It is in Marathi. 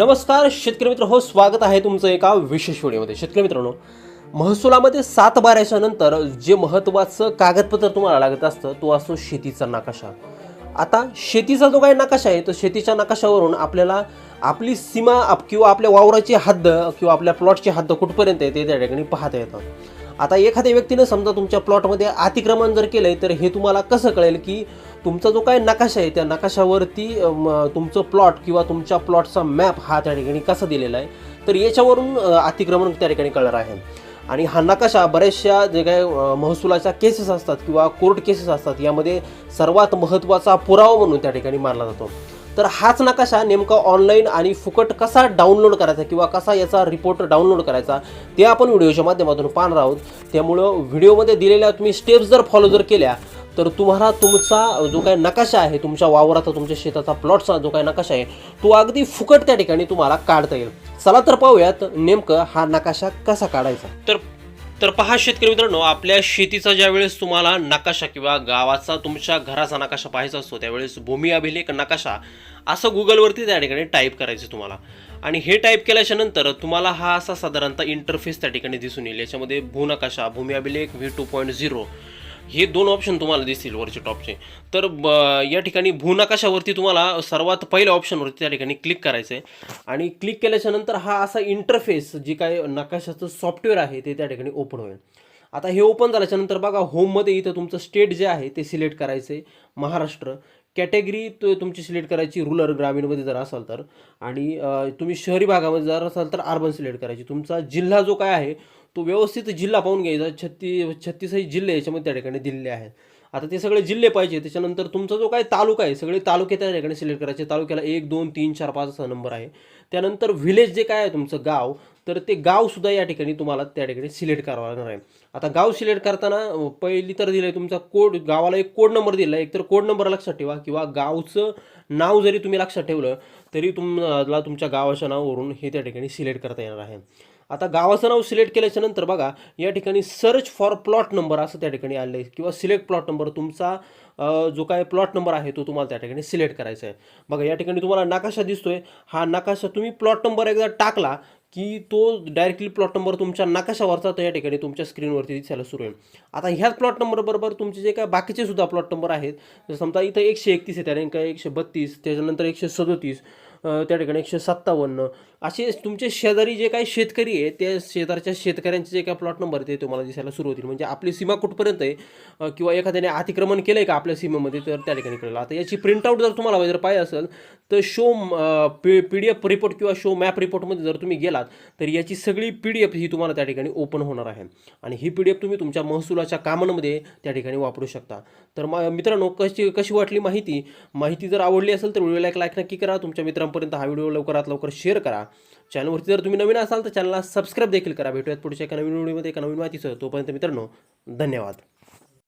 नमस्कार शेतकरी मित्र हो स्वागत आहे तुमचं एका विशेष व्हिडिओमध्ये. शेतकरी मित्रांनो महसुलामध्ये सात बाराच्या नंतर जे महत्त्वाचं कागदपत्र तुम्हाला लागत असतं तो असतो शेतीचा नकाशा. आता शेतीचा जो काही नकाशा आहे तर शेतीच्या नकाशावरून आपल्याला आपली सीमा आप- किंवा आपल्या वावराची हद्द किंवा आपल्या प्लॉटची हद्द कुठपर्यंत आहे ते त्या ठिकाणी पाहता येतं. आता एखाद्या व्यक्तीनं समजा तुमच्या प्लॉटमध्ये अतिक्रमण जर केलंय तर हे तुम्हाला कसं कळेल की तुमचा जो काय नकाशा आहे त्या नकाशावरती तुमचं प्लॉट किंवा तुमच्या प्लॉटचा मॅप हा त्या ठिकाणी कसा दिलेला आहे तर याच्यावरून अतिक्रमण त्या ठिकाणी कळणार आहे. आणि हा नकाशा बऱ्याचशा जे काय महसुलाच्या केसेस असतात किंवा कोर्ट केसेस असतात यामध्ये सर्वात महत्त्वाचा पुरावा म्हणून त्या ठिकाणी मानला जातो. तर हाच नकाशा नेमका ऑनलाईन आणि फुकट कसा डाउनलोड करायचा किंवा कसा याचा रिपोर्ट डाउनलोड करायचा ते आपण व्हिडिओच्या माध्यमातून पाहणार आहोत. त्यामुळं व्हिडिओमध्ये दिलेल्या तुम्ही स्टेप्स जर फॉलो जर केल्या तर तुम्हाला तुमचा जो काही नकाशा आहे तुमच्या वावराचा तुमच्या शेताचा प्लॉटचा जो काही नकाशा आहे तो अगदी फुकट त्या ठिकाणी तुम्हाला काढता येईल. चला तर पाहूयात नेमकं हा नकाशा कसा काढायचा. तर तर पहा शेतकरी मित्रांनो आपल्या शेतीचा ज्यावेळेस तुम्हाला नकाशा किंवा गावाचा तुमच्या घराचा नकाशा पाहायचा असतो त्यावेळेस भूमी अभिलेख नकाशा असं गुगलवरती त्या ठिकाणी टाईप करायचं तुम्हाला. आणि हे टाईप केल्याच्यानंतर तुम्हाला हा असा साधारणतः इंटरफेस त्या ठिकाणी दिसून येईल. याच्यामध्ये भूनकाशा भूमी अभिलेख व्ही टू पॉईंट झिरो हे दोन ऑप्शन तुम्हाला दिसतील वरचे टॉपचे तर ब- या ठिकाणी भूनकाशावरती तुम्हाला सर्वात पहिल्या ऑप्शनवरती त्या ठिकाणी क्लिक करायचं आहे आणि क्लिक केल्याच्यानंतर हा असा इंटरफेस जे काय नकाशाचं सॉफ्टवेअर आहे ते त्या ठिकाणी ओपन होईल. आता हे ओपन झाल्याच्यानंतर बघा होममध्ये इथं तुमचं स्टेट जे आहे ते सिलेक्ट करायचं आहे महाराष्ट्र. कॅटेगरी तो तुमची सिलेक्ट करायची रुरल ग्रामीणमध्ये जर असाल तर. आणि तुम्ही शहरी भागामध्ये जर असाल तर अर्बन सिलेक्ट करायची. तुमचा जिल्हा जो काय आहे तो व्यवस्थित जिल्हा पाहून घ्यायचा. छत्तीस छत्तीसही जिल्हे याच्यामध्ये त्या ठिकाणी दिलेले आहेत. आता ते सगळे जिल्हे पाहिजे त्याच्यानंतर तुमचा जो काय तालुका आहे सगळे तालुके त्या ठिकाणी सिलेक्ट करायचे. तालुक्याला एक दोन तीन चार पाच असा नंबर आहे. त्यानंतर व्हिलेज जे काय आहे तुमचं गाव तर ते गावसुद्धा या ठिकाणी तुम्हाला त्या ठिकाणी सिलेक्ट करावं लागणार आहे. आता गाव सिलेक्ट करताना पहिली तर दिलं आहे तुमचा कोड गावाला एक कोड नंबर दिला आहे एक तर कोड नंबर लक्षात ठेवा किंवा गावचं नाव जरी तुम्ही लक्षात ठेवलं तरी तुम्हाला तुमच्या गावाच्या नावावरून हे त्या ठिकाणी सिलेक्ट करता येणार आहे. आता गावाचं नाव सिलेक्ट केल्याच्यानंतर बघा या ठिकाणी सर्च फॉर प्लॉट नंबर असं त्या ठिकाणी आलं आहे किंवा सिलेक्ट प्लॉट नंबर तुमचा जो काय प्लॉट नंबर आहे तो तुम्हाला त्या ठिकाणी सिलेक्ट करायचा आहे. बघा या ठिकाणी तुम्हाला नकाशा दिसतोय. हा नकाशा तुम्ही प्लॉट नंबर एकदा टाकला की तो डायरेक्टली प्लॉट नंबर तुमच्या नकाशावरचा तो या ठिकाणी तुमच्या स्क्रीनवरती दिसायला सुरू होईल. आता ह्याच प्लॉट नंबरबरोबर तुमचे जे काय बाकीचे सुद्धा प्लॉट नंबर आहेत जर समजा इथं एकशे एकतीस आहे त्याने काय एकशे बत्तीस त्याच्यानंतर एकशे सदोतीस त्या ठिकाणी एकशे सत्तावन्न. असे तुमचे शेजारी जे काही शेतकरी आहे त्या शेजारच्या शेतकऱ्यांचे जे काही प्लॉट नंबर ते तुम्हाला दिसायला सुरू होतील. म्हणजे आपली सीमा कुठपर्यंत आहे किंवा एखाद्याने अतिक्रमण केलं आहे का आपल्या सीमेमध्ये तर त्या ठिकाणी कळलं. आता याची प्रिंटआउट जर तुम्हाला जर पाहिजे असेल तर show P P D F report किंवा शो मॅप रिपोर्टमध्ये जर तुम्ही गेलात तर याची सगळी पी डी एफ ही तुम्हाला त्या ठिकाणी ओपन होणार आहे. आणि ही पी डी एफ तुम्ही तुमच्या महसुलाच्या कामांमध्ये त्या ठिकाणी वापरू शकता. तर म मित्रांनो कशी कशी वाटली माहिती? माहिती जर आवडली असेल तर व्हिडिओला एक लाईक नक्की करा. तुमच्या मित्रांपर्यंत हा व्हिडिओ लवकरात लवकर शेअर करा. चॅनलवरती जर तुम्ही नवीन असाल तर चॅनलला सबस्क्राईब देखील करा. भेटूयात पुढच्या एका नवीन व्हिडिओमध्ये एका नवीन माहितीसह. तोपर्यंत मित्रांनो धन्यवाद.